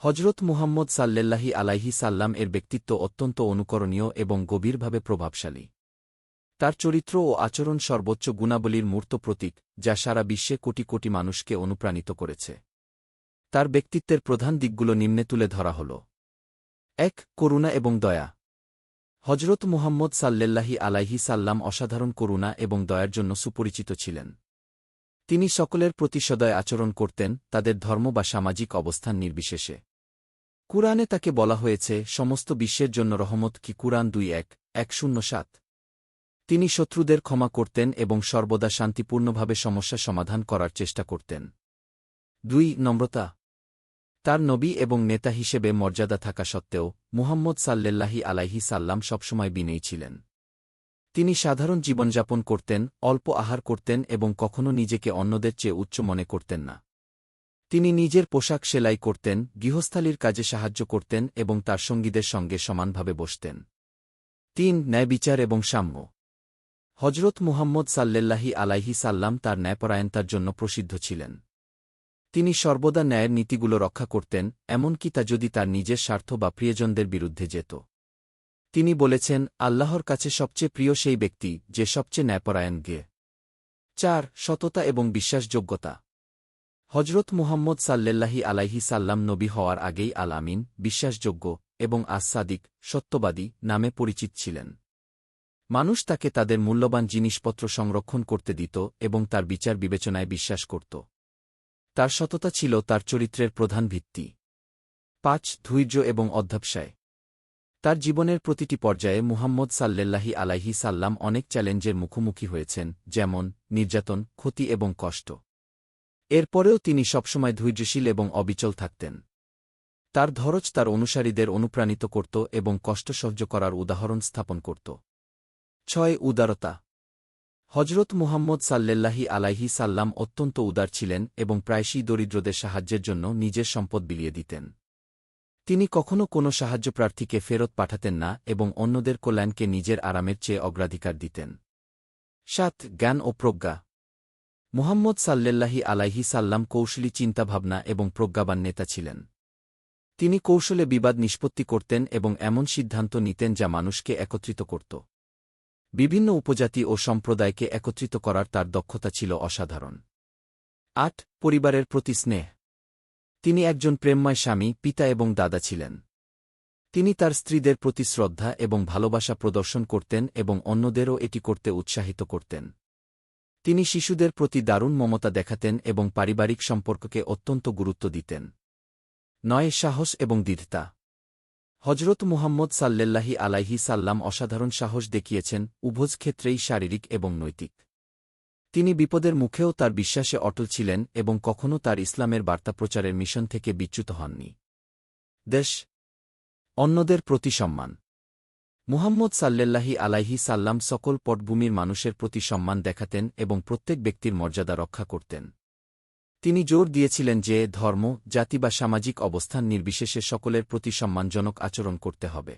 হজরত মুহাম্মদ সাল্লেল্লাহি আলাইহি সাল্লাম এর ব্যক্তিত্ব অত্যন্ত অনুকরণীয় এবং গভীরভাবে প্রভাবশালী। তার চরিত্র ও আচরণ সর্বোচ্চ গুণাবলীর মূর্ত প্রতীক, যা সারা বিশ্বে কোটি কোটি মানুষকে অনুপ্রাণিত করেছে। তার ব্যক্তিত্বের প্রধান দিকগুলো নিম্নে তুলে ধরা হল। এক, করুণা এবং দয়া। হজরত মুহাম্মদ সাল্লেল্লাহি আলাইহি সাল্লাম অসাধারণ করুণা এবং দয়ার জন্য সুপরিচিত ছিলেন। তিনি সকলের প্রতি সদয় আচরণ করতেন, তাদের ধর্ম বা সামাজিক অবস্থান নির্বিশেষে। কুরআনে তাকে বলা হয়েছে, সমস্ত বিশ্বের জন্য রহমত কি কুরআন দুই এক এক শূন্য সাত। তিনি শত্রুদের ক্ষমা করতেন এবং সর্বদা শান্তিপূর্ণভাবে সমস্যা সমাধান করার চেষ্টা করতেন। দুই, নম্রতা। তার নবী এবং নেতা হিসেবে মর্যাদা থাকা সত্ত্বেও, মুহাম্মদ সাল্লেল্লাহি আলাইহি সাল্লাম সবসময় বিনেই ছিলেন। তিনি সাধারণ জীবনযাপন করতেন, অল্প আহার করতেন এবং কখনও নিজেকে অন্যদের চেয়ে উচ্চ মনে করতেন না। তিনি নিজের পোশাক সেলাই করতেন, গৃহস্থালির কাজে সাহায্য করতেন এবং তার সঙ্গীদের সঙ্গে সমানভাবে বসতেন। তিন, ন্যায়বিচার এবং সাম্য। হজরত মুহাম্মদ সাল্লেল্লাহি আলাইহি সাল্লাম তার ন্যায়পরায়ণতার জন্য প্রসিদ্ধ ছিলেন। তিনি সর্বদা ন্যায়ের নীতিগুলো রক্ষা করতেন, এমনকি তা যদি তার নিজের স্বার্থ বা প্রিয়জনদের বিরুদ্ধে যেত। তিনি বলেছেন, আল্লাহর কাছে সবচেয়ে প্রিয় সেই ব্যক্তি, যে সবচেয়ে ন্যায়পরায়ণ গে। চার, সততা এবং বিশ্বাসযোগ্যতা। হজরত মুহাম্মদ সাল্লেল্লাহি আলাইহি সাল্লাম নবী হওয়ার আগেই আল আমিন বিশ্বাসযোগ্য এবং আসাদিক সত্যবাদী নামে পরিচিত ছিলেন। মানুষ তাকে তাদের মূল্যবান জিনিসপত্র সংরক্ষণ করতে দিত এবং তার বিচার বিবেচনায় বিশ্বাস করত। তার সততা ছিল তার চরিত্রের প্রধান ভিত্তি। পাঁচ, ধৈর্য এবং অধ্যাবসায়। তার জীবনের প্রতিটি পর্যায়ে মুহাম্মদ সাল্লেল্লাহি আলাইহি সাল্লাম অনেক চ্যালেঞ্জের মুখোমুখি হয়েছেন, যেমন নির্যাতন, ক্ষতি এবং কষ্ট। এরপরেও তিনি সবসময় ধৈর্যশীল এবং অবিচল থাকতেন। তার ধরজ তার অনুসারীদের অনুপ্রাণিত করত এবং কষ্ট সহ্য করার উদাহরণ স্থাপন করত। ছয়, উদারতা। হজরত মুহাম্মদ সাল্লেল্লাহি আলাইহি সাল্লাম অত্যন্ত উদার ছিলেন এবং প্রায়শই দরিদ্রদের সাহায্যের জন্য নিজের সম্পদ বিলিয়ে দিতেন। তিনি কখনও কোনো সাহায্যপ্রার্থীকে ফেরত পাঠাতেন না এবং অন্যদের কল্যাণকে নিজের আরামের চেয়ে অগ্রাধিকার দিতেন। সাত, জ্ঞান ও প্রজ্ঞা। মুহাম্মদ সাল্লেল্লাহি আলাইহি সাল্লাম কৌশলী চিন্তাভাবনা এবং প্রজ্ঞাবান নেতা ছিলেন। তিনি কৌশলে বিবাদ নিষ্পত্তি করতেন এবং এমন সিদ্ধান্ত নিতেন যা মানুষকে একত্রিত করত। বিভিন্ন উপজাতি ও সম্প্রদায়কে একত্রিত করার তার দক্ষতা ছিল অসাধারণ। আট, পরিবারের প্রতি স্নেহ। তিনি একজন প্রেমময় স্বামী, পিতা এবং দাদা ছিলেন। তিনি তার স্ত্রীদের প্রতি শ্রদ্ধা এবং ভালোবাসা প্রদর্শন করতেন এবং অন্যদেরও এটি করতে উৎসাহিত করতেন। তিনি শিশুদের প্রতি দারুণ মমতা দেখাতেন এবং পারিবারিক সম্পর্ককে অত্যন্ত গুরুত্ব দিতেন। নয় সাহস এবং দৃঢ়তা। হজরত মুহাম্মদ সাল্লেল্লাহি আলাইহি সাল্লাম অসাধারণ সাহস দেখিয়েছেন, উভজ ক্ষেত্রেই শারীরিক এবং নৈতিক। তিনি বিপদের মুখেও তার বিশ্বাসে অটল ছিলেন এবং কখনও তার ইসলামের বার্তা প্রচারের মিশন থেকে বিচ্যুত হননি। দেশ। অন্যদের প্রতি সম্মান। মুহাম্মদ সাল্লেল্লাহি আলাইহি সাল্লাম সকল পটভূমির মানুষের প্রতি সম্মান দেখাতেন এবং প্রত্যেক ব্যক্তির মর্যাদা রক্ষা করতেন। তিনি জোর দিয়েছিলেন যে, ধর্ম, জাতি বা সামাজিক অবস্থান নির্বিশেষে সকলের প্রতি সম্মানজনক আচরণ করতে হবে।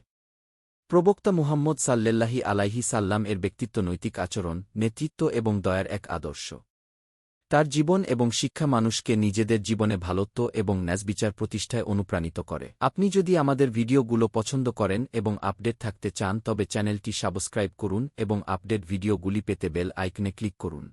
প্রবক্তা মুহাম্মদ সাল্লেল্লাহি আলাইহি সাল্লাম এর ব্যক্তিত্ব নৈতিক আচরণ, নেতৃত্ব এবং দয়ার এক আদর্শ। তার জীবন এবং শিক্ষা মানুষকে নিজেদের জীবনে ভালত্ব এবং ন্যাসবিচার প্রতিষ্ঠায় অনুপ্রাণিত করে। আপনি যদি আমাদের ভিডিওগুলো পছন্দ করেন এবং আপডেট থাকতে চান, তবে চ্যানেলটি সাবস্ক্রাইব করুন এবং আপডেট ভিডিওগুলি পেতে বেল আইকনে ক্লিক করুন।